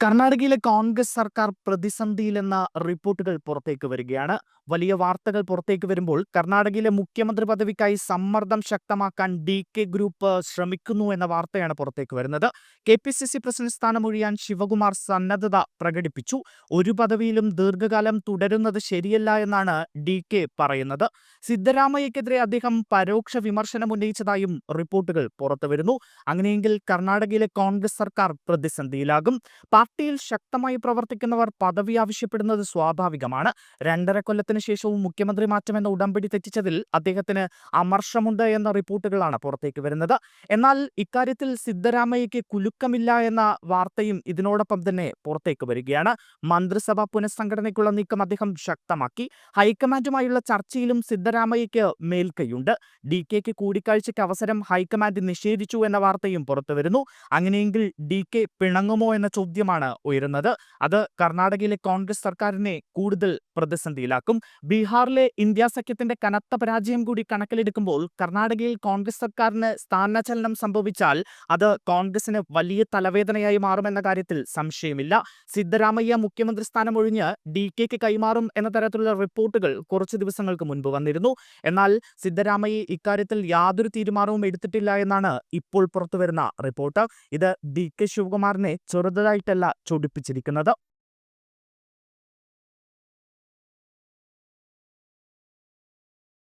കർണാടകയിലെ കോൺഗ്രസ് സർക്കാർ പ്രതിസന്ധിയിലെന്ന റിപ്പോർട്ടുകൾ പുറത്തേക്ക് വരികയാണ്. വലിയ വാർത്തകൾ പുറത്തേക്ക് വരുമ്പോൾ കർണാടകയിലെ മുഖ്യമന്ത്രി പദവിക്കായി സമ്മർദ്ദം ശക്തമാക്കാൻ ഡി കെ ഗ്രൂപ്പ് ശ്രമിക്കുന്നു എന്ന വാർത്തയാണ് പുറത്തേക്ക് വരുന്നത്. K P C C president സ്ഥാനം ഒഴിയാൻ ശിവകുമാർ സന്നദ്ധത പ്രകടിപ്പിച്ചു. ഒരു പദവിയിലും ദീർഘകാലം തുടരുന്നത് ശരിയല്ല എന്നാണ് ഡി കെ പറയുന്നത്. സിദ്ധരാമയ്യക്കെതിരെ അദ്ദേഹം പരോക്ഷ വിമർശനം ഉന്നയിച്ചതായും റിപ്പോർട്ടുകൾ പുറത്തുവരുന്നു. അങ്ങനെയെങ്കിൽ കർണാടകയിലെ കോൺഗ്രസ് സർക്കാർ പ്രതിസന്ധിയിലാകും. പാർട്ടിയിൽ ശക്തമായി പ്രവർത്തിക്കുന്നവർ പദവി ആവശ്യപ്പെടുന്നത് സ്വാഭാവികമാണ്. രണ്ടര കൊല്ലത്തിന് ശേഷവും മുഖ്യമന്ത്രി മാറ്റമെന്ന ഉടമ്പടി തെറ്റിച്ചതിൽ അദ്ദേഹത്തിന് അമർഷമുണ്ട് എന്ന റിപ്പോർട്ടുകളാണ് പുറത്തേക്ക് വരുന്നത്. എന്നാൽ ഇക്കാര്യത്തിൽ സിദ്ധരാമയ്യയ്ക്ക് കുലുക്കമില്ല എന്ന വാർത്തയും ഇതിനോടൊപ്പം തന്നെ പുറത്തേക്ക് വരികയാണ്. മന്ത്രിസഭ പുനഃസംഘടനയ്ക്കുള്ള നീക്കം അദ്ദേഹം ശക്തമാക്കി. ഹൈക്കമാൻഡുമായുള്ള ചർച്ചയിലും സിദ്ധരാമയ്യയ്ക്ക് മേൽക്കൈയുണ്ട്. ഡി കെക്ക് കൂടിക്കാഴ്ചയ്ക്ക് അവസരം ഹൈക്കമാൻഡ് നിഷേധിച്ചു എന്ന വാർത്തയും പുറത്തുവരുന്നു. അങ്ങനെയെങ്കിൽ ഡി കെ പിണങ്ങുമോ എന്ന ചോദ്യമാണ് ഉയരുന്നത്. അത് കർണാടകയിലെ കോൺഗ്രസ് സർക്കാരിനെ കൂടുതൽ പ്രതിസന്ധിയിലാക്കും. ബീഹാറിലെ ഇന്ത്യ സഖ്യത്തിന്റെ കനത്ത പരാജയം കൂടി കണക്കിലെടുക്കുമ്പോൾ കർണാടകയിൽ കോൺഗ്രസ് സർക്കാരിന് സ്ഥാനചലനം സംഭവിച്ചാൽ അത് കോൺഗ്രസിന് വലിയ തലവേദനയായി മാറുമെന്ന കാര്യത്തിൽ സംശയമില്ല. സിദ്ധരാമയ്യ മുഖ്യമന്ത്രി സ്ഥാനം ഒഴിഞ്ഞ് ഡി കെക്ക് കൈമാറും എന്ന തരത്തിലുള്ള റിപ്പോർട്ടുകൾ കുറച്ച് ദിവസങ്ങൾക്ക് മുൻപ് വന്നിരുന്നു. എന്നാൽ സിദ്ധരാമയ്യ ഇക്കാര്യത്തിൽ യാതൊരു തീരുമാനവും എടുത്തിട്ടില്ല എന്നാണ് ഇപ്പോൾ പുറത്തുവരുന്ന റിപ്പോർട്ട്. ഇത് ഡി കെ ശിവകുമാറിനെ ചെറുതായിട്ടല്ല ചൊടിപ്പിച്ചിരിക്കുന്നത്.